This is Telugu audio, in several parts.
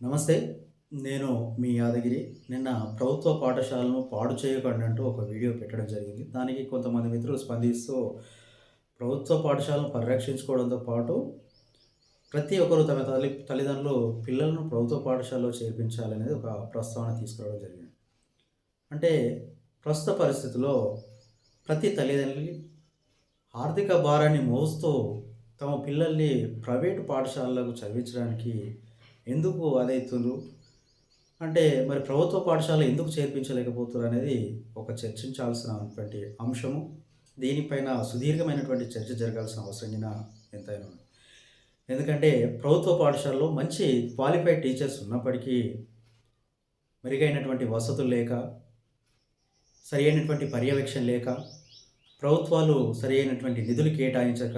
నమస్తే నేను మీ యాదగిరి. నిన్న ప్రభుత్వ పాఠశాలను పాడు చేయకండి అంటూ ఒక వీడియో పెట్టడం జరిగింది. దానికి కొంతమంది మిత్రులు స్పందిస్తూ ప్రభుత్వ పాఠశాలను పరిరక్షించుకోవడంతో పాటు ప్రతి ఒక్కరు తమ తల్లి తల్లిదండ్రులు పిల్లలను ప్రభుత్వ పాఠశాలలో చేర్పించాలనేది ఒక ప్రస్తావన తీసుకురావడం జరిగింది. అంటే ప్రస్తుత పరిస్థితుల్లో ప్రతి తల్లిదండ్రులకి ఆర్థిక భారాన్ని మోస్తూ తమ పిల్లల్ని ప్రైవేటు పాఠశాలలకు చదివించడానికి ఎందుకు అదవుతుండ్రు అంటే మరి ప్రభుత్వ పాఠశాల ఎందుకు చేర్పించలేకపోతున్నారు అనేది ఒక చర్చించాల్సినటువంటి అంశము. దీనిపైన సుదీర్ఘమైనటువంటి చర్చ జరగాల్సిన అవసరం ఎంతైనా ఉంది. ఎందుకంటే ప్రభుత్వ పాఠశాలలో మంచి క్వాలిఫైడ్ టీచర్స్ ఉన్నప్పటికీ మెరుగైనటువంటి వసతులు లేక సరి అయినటువంటి పర్యవేక్షణ లేక ప్రభుత్వాలు సరి అయినటువంటి నిధులు కేటాయించక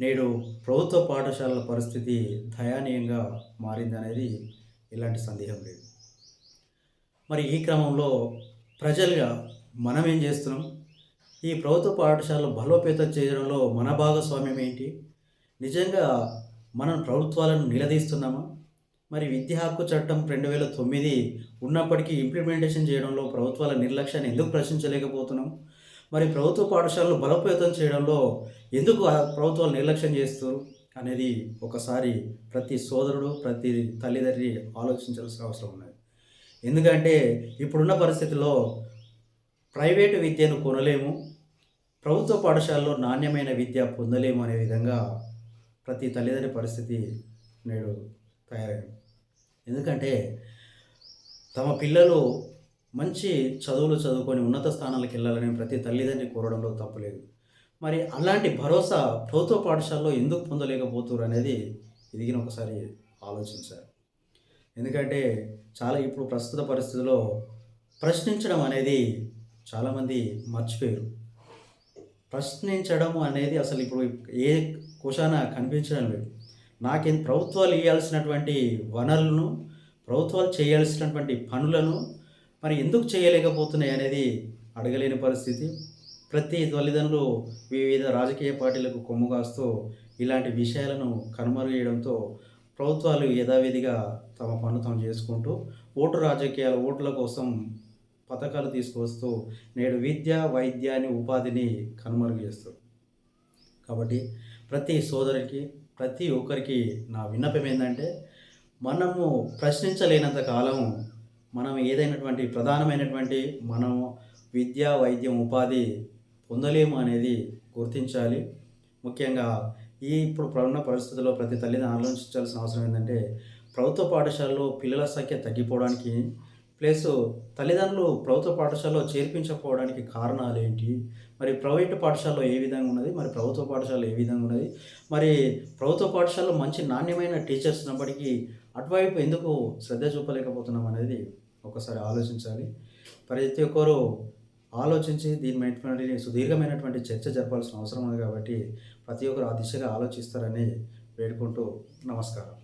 నేడు ప్రభుత్వ పాఠశాలల పరిస్థితి దయానీయంగా మారిందనేది ఎలాంటి సందేహం లేదు. మరి ఈ క్రమంలో ప్రజలుగా మనం ఏం చేస్తున్నాం? ఈ ప్రభుత్వ పాఠశాలలు బలోపేతం చేయడంలో మన భాగస్వామ్యం ఏంటి? నిజంగా మనం ప్రభుత్వాలను నిలదీస్తున్నామా? మరి విద్యా హక్కు చట్టం రెండు వేల తొమ్మిది ఉన్నప్పటికీ ఇంప్లిమెంటేషన్ చేయడంలో ప్రభుత్వాల నిర్లక్ష్యాన్ని ఎందుకు ప్రశ్నించలేకపోతున్నాం? మరి ప్రభుత్వ పాఠశాలను బలోపేతం చేయడంలో ఎందుకు ప్రభుత్వాలు నిర్లక్ష్యం చేస్తారు అనేది ఒకసారి ప్రతి సోదరుడు ప్రతి తల్లిదండ్రి ఆలోచించాల్సిన అవసరం ఉన్నది. ఎందుకంటే ఇప్పుడున్న పరిస్థితుల్లో ప్రైవేటు విద్యను కొనలేము ప్రభుత్వ పాఠశాలలో నాణ్యమైన విద్య పొందలేము అనే విధంగా ప్రతి తల్లిదండ్రి పరిస్థితి నేడు తయారైంది. ఎందుకంటే తమ పిల్లలు మంచి చదువులు చదువుకొని ఉన్నత స్థానాలకు వెళ్ళాలని ప్రతి తల్లిదండ్రి కోరడంలో తప్పులేదు మరి అలాంటి భరోసా ప్రభుత్వ పాఠశాలలో ఎందుకు పొందలేకపోతున్నారు అనేది ఎదిగిన ఒకసారి ఆలోచించారు ఎందుకంటే చాలా ఇప్పుడు ప్రస్తుత పరిస్థితిలో ప్రశ్నించడం అనేది చాలామంది మర్చిపోయారు. ప్రశ్నించడం అనేది అసలు ఇప్పుడు ఏ కుషాన కనిపించడం లేదు. నాకేం ప్రభుత్వాలు ఇవ్వాల్సినటువంటి వనరులను ప్రభుత్వాలు చేయాల్సినటువంటి పనులను మరి ఎందుకు చేయలేకపోతున్నాయి అనేది అడగలేని పరిస్థితి. ప్రతి తల్లిదండ్రులు వివిధ రాజకీయ పార్టీలకు కొమ్ము కాస్తూ ఇలాంటి విషయాలను కనుమరుగేయడంతో ప్రభుత్వాలు యథావిధిగా తమ పన్ను తాము చేసుకుంటూ ఓటు రాజకీయాలు ఓట్ల కోసం పథకాలు తీసుకొస్తూ నేడు విద్య వైద్యాన్ని ఉపాధిని కనుమరుగు చేస్తారు కాబట్టి ప్రతి సోదరికి ప్రతి ఒక్కరికి నా విన్నపం ఏంటంటే మనము ప్రశ్నించలేనంత కాలం మనం ఏదైనటువంటి ప్రధానమైనటువంటి మనం విద్య వైద్యం ఉపాధి పొందలేము అనేది గుర్తించాలి. ముఖ్యంగా ఈ ఇప్పుడు ఉన్న పరిస్థితుల్లో ప్రతి తల్లిని ఆలోచించాల్సిన అవసరం ఏంటంటే ప్రభుత్వ పాఠశాలలో పిల్లల సంఖ్య తగ్గిపోవడానికి ప్లస్ తల్లిదండ్రులు ప్రభుత్వ పాఠశాలలో చేర్పించకపోవడానికి కారణాలు ఏంటి? మరి ప్రైవేటు పాఠశాలలో ఏ విధంగా ఉన్నది? మరి ప్రభుత్వ పాఠశాలలో ఏ విధంగా ఉన్నది? మరి ప్రభుత్వ పాఠశాలలో మంచి నాణ్యమైన టీచర్స్ ఉన్నప్పటికీ అటువైపు ఎందుకు శ్రద్ధ చూపలేకపోతున్నాం అనేది ఒకసారి ఆలోచించాలి. ప్రతి ఒక్కరు ఆలోచించి దీని సుదీర్ఘమైనటువంటి చర్చ జరపాల్సిన అవసరం ఉంది కాబట్టి ప్రతి ఒక్కరు ఆ దిశగా ఆలోచిస్తారని వేడుకుంటూ నమస్కారం.